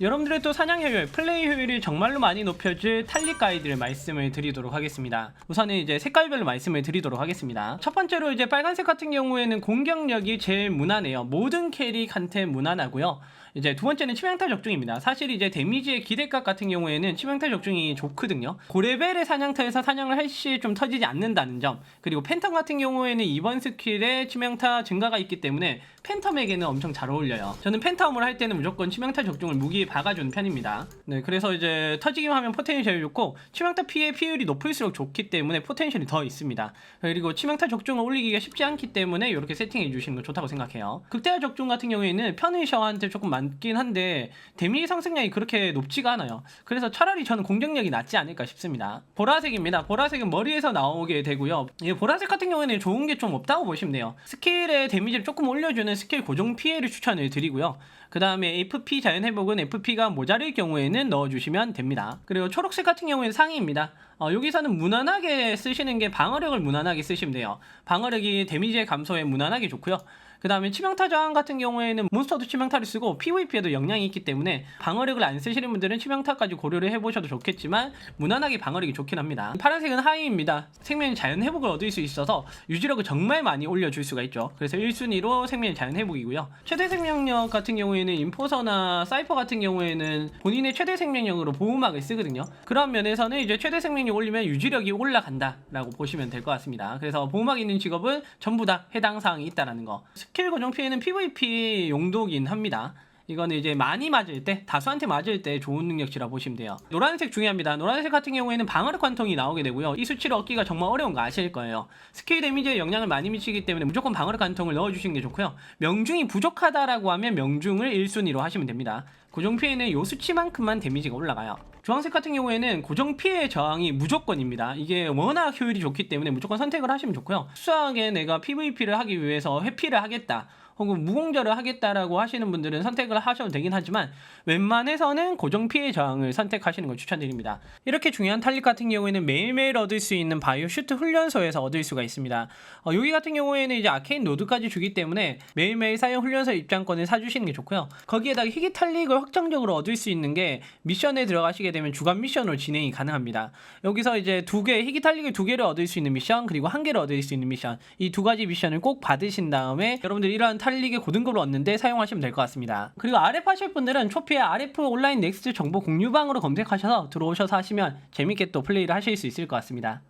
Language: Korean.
여러분들의 또 사냥 효율, 플레이 효율이 정말로 많이 높여줄 탈릭 가이드를 말씀을 드리도록 하겠습니다. 우선은 이제 색깔별로 말씀을 드리도록 하겠습니다. 첫 번째로 이제 빨간색 같은 경우에는 공격력이 제일 무난해요. 모든 캐릭한테 무난하고요. 이제 두 번째는 치명타 적중입니다. 사실 이제 데미지의 기대값 같은 경우에는 치명타 적중이 좋거든요. 고레벨의 사냥터에서 사냥을 할 시에 좀 터지지 않는다는 점. 그리고 팬텀 같은 경우에는 이번 스킬에 치명타 증가가 있기 때문에 팬텀에게는 엄청 잘 어울려요. 저는 팬텀을 할 때는 무조건 치명타 적중을 무기에 박아주는 편입니다. 네, 그래서 이제 터지기만 하면 포텐이 제일 좋고 치명타 피해 피율이 높을수록 좋기 때문에 포텐셜이 더 있습니다. 그리고 치명타 적중을 올리기가 쉽지 않기 때문에 이렇게 세팅해 주시는 거 좋다고 생각해요. 극대화 적중 같은 경우에는 편의셔한테 조금 많긴 한데 데미지 상승량이 그렇게 높지가 않아요. 그래서 차라리 저는 공격력이 낫지 않을까 싶습니다. 보라색입니다. 보라색은 머리에서 나오게 되고요. 이 보라색 같은 경우에는 좋은 게 좀 없다고 보시면 돼요. 스킬의 데미지를 조금 올려주는 스킬 고정 피해를 추천을 드리고요. 그 다음에 FP 자연 회복은 FP가 모자랄 경우에는 넣어주시면 됩니다. 그리고 초록색 같은 경우에는 상위입니다. 어, 여기서는 무난하게 쓰시는 게 방어력을 무난하게 쓰시면 돼요. 방어력이 데미지의 감소에 무난하게 좋고요. 그 다음에 치명타 저항 같은 경우에는 몬스터도 치명타를 쓰고 PVP에도 영향이 있기 때문에 방어력을 안 쓰시는 분들은 치명타까지 고려를 해보셔도 좋겠지만 무난하게 방어력이 좋긴 합니다. 파란색은 하이입니다. 생명 자연 회복을 얻을 수 있어서 유지력을 정말 많이 올려줄 수가 있죠. 그래서 1순위로 생명 자연 회복이고요. 최대 생명력 같은 경우에는 인포서나 사이퍼 같은 경우에는 본인의 최대 생명력으로 보호막을 쓰거든요. 그런 면에서는 이제 최대 생명력 올리면 유지력이 올라간다라고 보시면 될 것 같습니다. 그래서 보호막 있는 직업은 전부 다 해당 사항이 있다라는 거. 스킬 고정 피해는 PVP 용도긴 합니다. 이거는 이제 많이 맞을 때, 다수한테 맞을 때 좋은 능력치라 보시면 돼요. 노란색 중요합니다. 노란색 같은 경우에는 방어력 관통이 나오게 되고요. 이 수치를 얻기가 정말 어려운 거 아실 거예요. 스킬 데미지에 영향을 많이 미치기 때문에 무조건 방어력 관통을 넣어주시는 게 좋고요. 명중이 부족하다라고 하면 명중을 1순위로 하시면 됩니다. 고정 피해는 요 수치만큼만 데미지가 올라가요. 주황색 같은 경우에는 고정 피해 저항이 무조건입니다. 이게 워낙 효율이 좋기 때문에 무조건 선택을 하시면 좋고요. 수학에 내가 PVP를 하기 위해서 회피를 하겠다. 혹은 무공절을 하겠다라고 하시는 분들은 선택을 하셔도 되긴 하지만 웬만해서는 고정 피해 저항을 선택하시는 걸 추천드립니다. 이렇게 중요한 탈릭 같은 경우에는 매일매일 얻을 수 있는 바이오 슈트 훈련소에서 얻을 수가 있습니다. 어, 여기 같은 경우에는 이제 아케인 노드까지 주기 때문에 매일매일 사용 훈련소 입장권을 사주시는 게 좋고요. 거기에다가 희귀 탈릭을 확정적으로 얻을 수 있는 게 미션에 들어가시게 되면 주간 미션으로 진행이 가능합니다. 여기서 이제 두 개, 희귀 탈릭을 두 개를 얻을 수 있는 미션, 그리고 한 개를 얻을 수 있는 미션, 이 두 가지 미션을 꼭 받으신 다음에 여러분들 이러한 탈릭의 고등급을 얻는데 사용하시면 될 것 같습니다. 그리고 RF 하실 분들은 초피의 RF 온라인 넥스트 정보 공유방으로 검색하셔서 들어오셔서 하시면 재밌게 또 플레이를 하실 수 있을 것 같습니다.